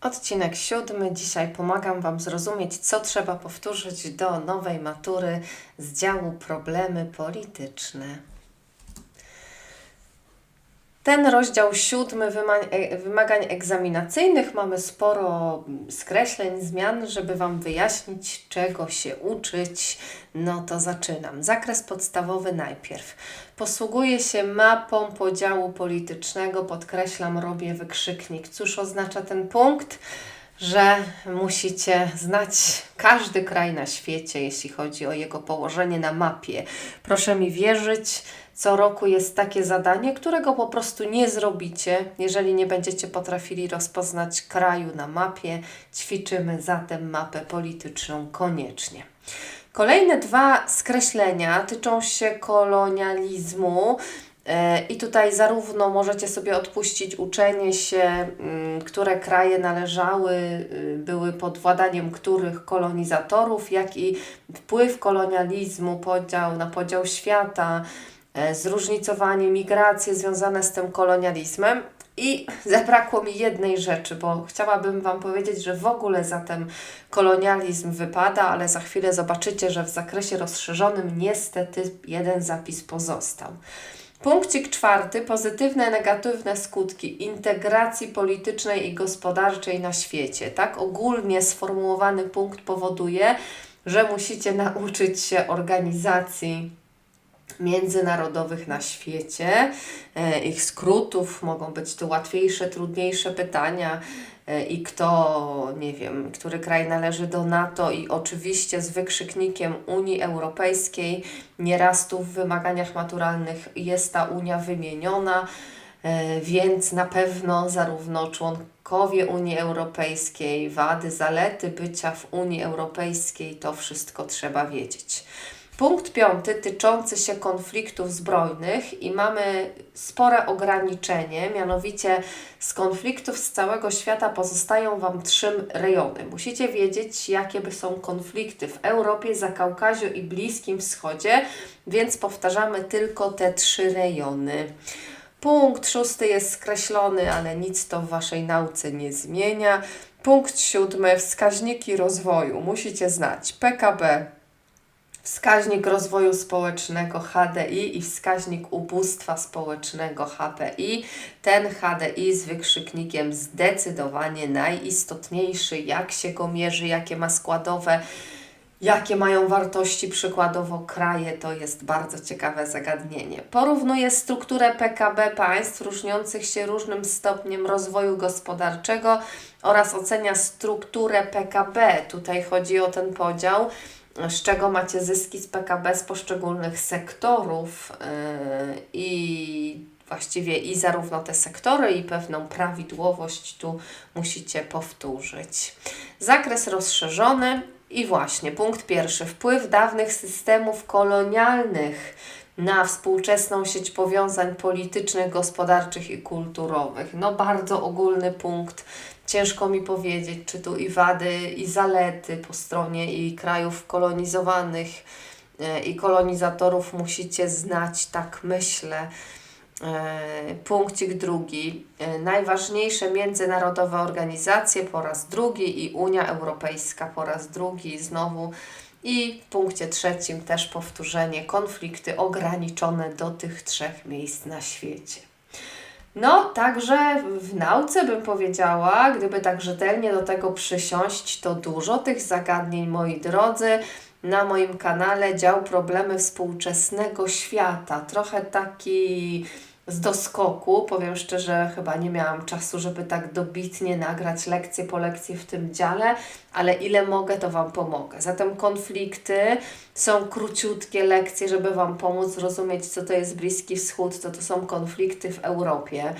Odcinek siódmy. Dzisiaj pomagam Wam zrozumieć, co trzeba powtórzyć do nowej matury z działu problemy polityczne. Ten rozdział siódmy e- wymagań egzaminacyjnych mamy sporo skreśleń, zmian, żeby Wam wyjaśnić, czego się uczyć. No to zaczynam. Zakres podstawowy najpierw. Posługuję się mapą podziału politycznego, podkreślam, robię wykrzyknik. Cóż oznacza ten punkt? Że musicie znać każdy kraj na świecie, jeśli chodzi o jego położenie na mapie. Proszę mi wierzyć, co roku jest takie zadanie, którego po prostu nie zrobicie, jeżeli nie będziecie potrafili rozpoznać kraju na mapie. Ćwiczymy zatem mapę polityczną koniecznie. Kolejne dwa skreślenia tyczą się kolonializmu. E, I tutaj zarówno możecie sobie odpuścić uczenie się, mm, które kraje należały, y, były pod władaniem których kolonizatorów, jak i wpływ kolonializmu, podział na podział świata, e, zróżnicowanie, migracje związane z tym kolonializmem. I zabrakło mi jednej rzeczy, bo chciałabym Wam powiedzieć, że w ogóle zatem kolonializm wypada, ale za chwilę zobaczycie, że w zakresie rozszerzonym niestety jeden zapis pozostał. Punkcik czwarty. Pozytywne, negatywne skutki integracji politycznej i gospodarczej na świecie. Tak ogólnie sformułowany punkt powoduje, że musicie nauczyć się organizacji międzynarodowych na świecie, e, ich skrótów, mogą być to łatwiejsze, trudniejsze pytania i kto, nie wiem, który kraj należy do NATO i oczywiście z wykrzyknikiem Unii Europejskiej, nieraz tu w wymaganiach maturalnych jest ta Unia wymieniona, e, więc na pewno zarówno członkowie Unii Europejskiej, wady, zalety bycia w Unii Europejskiej, to wszystko trzeba wiedzieć. Punkt piąty tyczący się konfliktów zbrojnych i mamy spore ograniczenie, mianowicie z konfliktów z całego świata pozostają Wam trzy rejony. Musicie wiedzieć, jakie są konflikty w Europie, Zakaukaziu i Bliskim Wschodzie, więc powtarzamy tylko te trzy rejony. Punkt szósty jest skreślony, ale nic to w Waszej nauce nie zmienia. Punkt siódmy wskaźniki rozwoju. Musicie znać PKB, wskaźnik rozwoju społecznego HDI i wskaźnik ubóstwa społecznego HPI. Ten HDI z wykrzyknikiem zdecydowanie najistotniejszy, jak się go mierzy, jakie ma składowe. Jakie mają wartości przykładowo kraje, to jest bardzo ciekawe zagadnienie. Porównuje strukturę PKB państw różniących się różnym stopniem rozwoju gospodarczego oraz ocenia strukturę PKB. Tutaj chodzi o ten podział z czego macie zyski z PKB z poszczególnych sektorów yy, i właściwie i zarówno te sektory i pewną prawidłowość tu musicie powtórzyć. Zakres rozszerzony i właśnie punkt pierwszy. Wpływ dawnych systemów kolonialnych na współczesną sieć powiązań politycznych, gospodarczych i kulturowych. No bardzo ogólny punkt ciężko mi powiedzieć, czy tu i wady, i zalety po stronie i krajów kolonizowanych, e, i kolonizatorów musicie znać, tak myślę. E, punkcik drugi. E, najważniejsze międzynarodowe organizacje po raz drugi i Unia Europejska po raz drugi znowu. I w punkcie trzecim też powtórzenie konflikty ograniczone do tych trzech miejsc na świecie. No, także w nauce bym powiedziała, gdyby tak rzetelnie do tego przysiąść, to dużo tych zagadnień, moi drodzy. Na moim kanale dział problemy współczesnego świata. Trochę taki z doskoku. Powiem szczerze, chyba nie miałam czasu, żeby tak dobitnie nagrać lekcję po lekcji w tym dziale, ale ile mogę, to Wam pomogę. Zatem konflikty są króciutkie lekcje, żeby Wam pomóc zrozumieć, co to jest Bliski Wschód, co to są konflikty w Europie.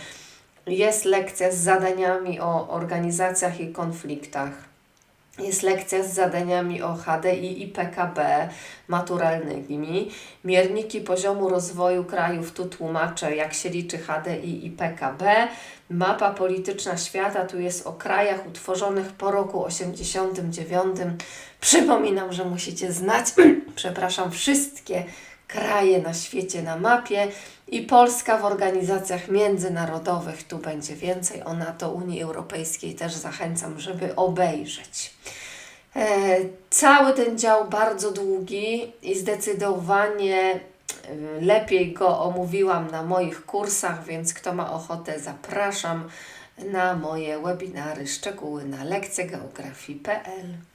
Jest lekcja z zadaniami o organizacjach i konfliktach jest lekcja z zadaniami o HDI i PKB maturalnymi. Mierniki poziomu rozwoju krajów, tu tłumaczę jak się liczy HDI i PKB. Mapa polityczna świata, tu jest o krajach utworzonych po roku 89. Przypominam, że musicie znać, przepraszam, wszystkie kraje na świecie na mapie i Polska w organizacjach międzynarodowych. Tu będzie więcej o NATO, Unii Europejskiej też zachęcam, żeby obejrzeć. E, Cały ten dział bardzo długi i zdecydowanie e, lepiej go omówiłam na moich kursach, więc kto ma ochotę, zapraszam na moje webinary, szczegóły na lekcjegeografii.pl.